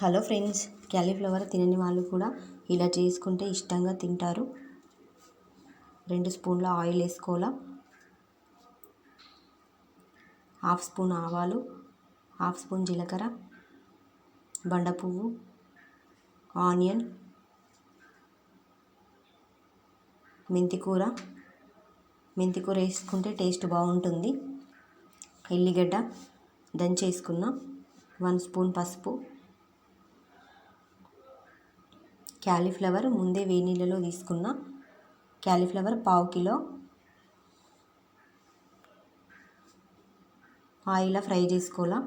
Hello friends cauliflower తినని వాళ్ళు కూడా ఇలా చేసుకుంటే ఇష్టంగా తింటారు. రెండు స్పూన్ల ఆయిల్ వేసుకోవాలా? హాఫ్ స్పూన్ ఆవాలు హాఫ్ స్పూన్ జీలకర్ర బండ పువ్వు ఆనియన్ మెంతికూర మెంతికూర వేసుకుంటే టేస్ట్ బాగుంటుంది. ఎల్లిగడ్డ దంచేసుకున్న వన్ స్పూన్ పసుపు క్యాలీఫ్లవర్ ముందే వేడి నీళ్ళలో తీసుకున్న క్యాలీఫ్లవర్ పావు కిలో ఆయిల్ ఫ్రై చేసుకోవాలా.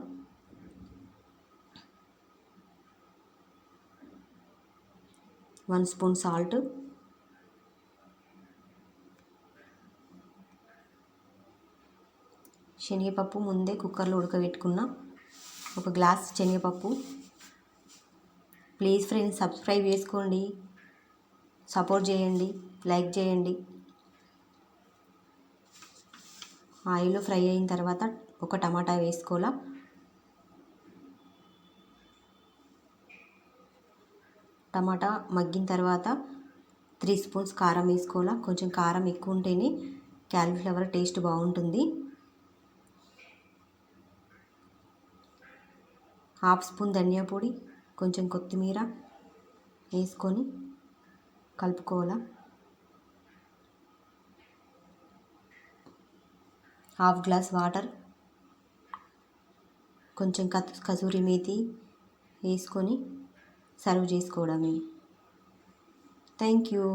One spoon salt. శనగపప్పు ముందే కుక్కర్లో ఉడకబెట్టుకున్న ఒక గ్లాస్ శనగపప్పు. ప్లీజ్ ఫ్రెండ్స్ సబ్స్క్రైబ్ చేసుకోండి. సపోర్ట్ చేయండి. లైక్ చేయండి. ఆయిల్ ఫ్రై అయిన తర్వాత ఒక టమాటా వేసుకోవాలా? టమాటా మగ్గిన తర్వాత త్రీ స్పూన్స్ కారం వేసుకోవాలా? కొంచెం కారం ఎక్కువ ఉంటేనే క్యాలీఫ్లవర్ టేస్ట్ బాగుంటుంది. హాఫ్ స్పూన్ ధనియా పొడి కొంచెం కొత్తిమీర వేసుకొని కలుపుకోవాలా? హాఫ్ గ్లాస్ వాటర్ కొంచెం కసూరి మేతి వేసుకొని సర్వ్ చేసుకోవడమే. Thank you.